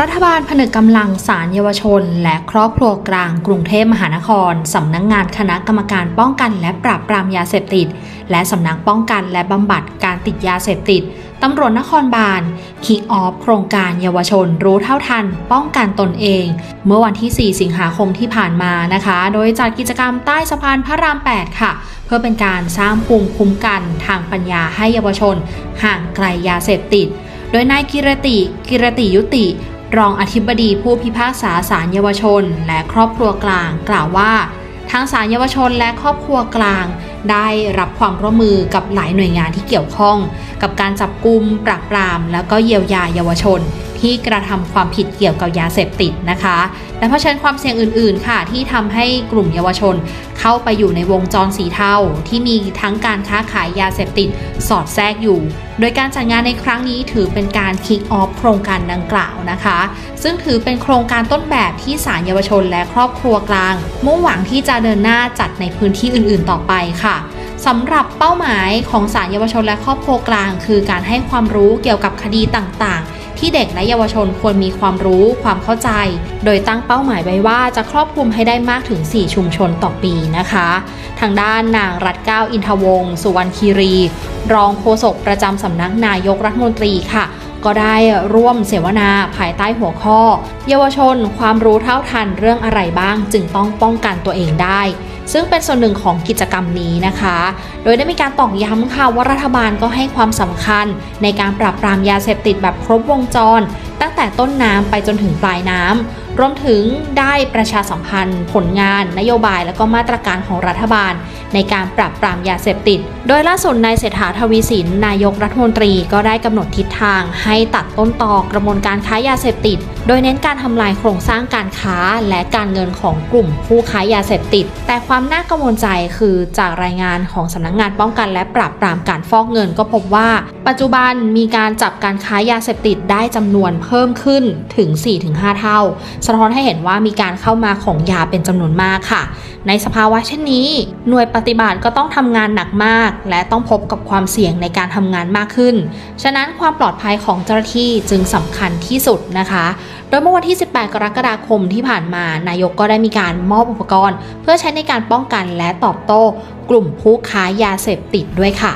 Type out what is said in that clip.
รัฐบาลผนึกกำลังสารเยาวชน และครอบครัวกลางกรุงเทพมหานคร สำนักงงานคณะกรรมการป้องกันและปราบปรามยาเสพติด และสำนักป้องกันและบำบัดการติดยาเสพติด ตำรวจนครบาลคิกออฟโครงการเยาวชนรู้เท่าทัน ป้องกันตนเอง เมื่อวันที่ 4 สิงหาคมที่ผ่านมานะคะ โดยจัดกิจกรรมใต้สะพานพระราม 8 ค่ะ เพื่อเป็นการสร้างภูมิคุ้มกันทางปัญญาให้เยาวชน ห่างไกลยาเสพติด โดยนายกิรติ กิรติยุติ รองอธิบดีผู้พิพากษาศาลเยาวชน และครอบครัวกลางกล่าวว่า ทางศาลเยาวชนและครอบครัวกลาง ได้รับความร่วมมือกับหลายหน่วยงานที่เกี่ยวข้อง กับการจับกุมปราบปราม และก็เยียวยาเยาวชน ที่กระทำความผิดเกี่ยวกับยาเสพติดนะคะ และเผชิญความเสี่ยงอื่น ๆ ค่ะ ที่ทำให้กลุ่มเยาวชนเข้าไปอยู่ในวงจรสีเทาที่มีทั้งการค้าขายยาเสพติดสอดแทรกอยู่ โดยการจัดงานในครั้งนี้ถือเป็นการคิกออฟโครงการดังกล่าวนะคะ ซึ่งถือเป็นโครงการต้นแบบที่ศาลเยาวชนและครอบครัวกลาง มุ่งหวังที่จะเดินหน้าจัดในพื้นที่อื่น ๆ ต่อไปค่ะสำหรับเป้าหมายของศาลเยาวชนและครอบครัวกลาง คือการให้ความรู้เกี่ยวกับคดีต่างๆ ที่เด็กและเยาวชนควรมีความรู้ความเข้าใจ โดยตั้งเป้าหมายไว้ว่าจะครอบคลุมให้ได้มากถึง 4 ชุมชนต่อปีนะคะ ทางด้านนางรัตเก้าอินทวงศ์สุวรรณคีรี รองโฆษกประจำสำนักนายกรัฐมนตรีค่ะก็ได้ร่วมเสวนาภายใต้หัวข้อ เยาวชน ความรู้เท่าทันเรื่องอะไรบ้าง จึงต้องป้องกันตัวเองได้ ซึ่งเป็นส่วนหนึ่งของกิจกรรมนี้นะคะ โดยได้มีการตอกย้ำค่ะว่ารัฐบาลก็ให้ความสำคัญในการปราบปรามยาเสพติดแบบครบวงจร ตั้งแต่ต้นน้ำไปจนถึงปลายน้ำรวมถึงได้ประชาสัมพันธ์ ผลงาน นโยบายและก็มาตรการของรัฐบาล ในการปราบปรามยาเสพติด โดยล่าสุดนายเศรษฐาทวีสิน นายกรัฐมนตรีก็ได้กำหนดทิศทาง ให้ตัดต้นตอกระบวนการค้ายาเสพติด โดยเน้นการทำลายโครงสร้างการค้าและการเงินของกลุ่มผู้ค้ายาเสพติด แต่ความน่ากังวลใจคือจากรายงานของสำนักงงานป้องกันและปราบปรามการฟอกเงินก็พบว่า ปัจจุบันมีการจับการค้ายาเสพติดได้จำนวนเพิ่มขึ้นถึง 4-5 เท่า สะท้อนให้เห็นว่ามีการเข้ามาของยาเป็นจำนวนมากค่ะ ในสภาวะเช่นนี้ หน่วยปฏิบัติก็ต้องทำงานหนักมาก และต้องพบกับความเสี่ยงในการทำงานมากขึ้น ฉะนั้นความปลอดภัยของเจ้าหน้าที่จึงสำคัญที่สุดนะคะ โดยเมื่อวันที่ 18 กรกฎาคมที่ผ่านมา นายกก็ได้มีการมอบอุปกรณ์ เพื่อใช้ในการป้องกันและตอบโต้ กลุ่มผู้ค้ายาเสพติดด้วยค่ะ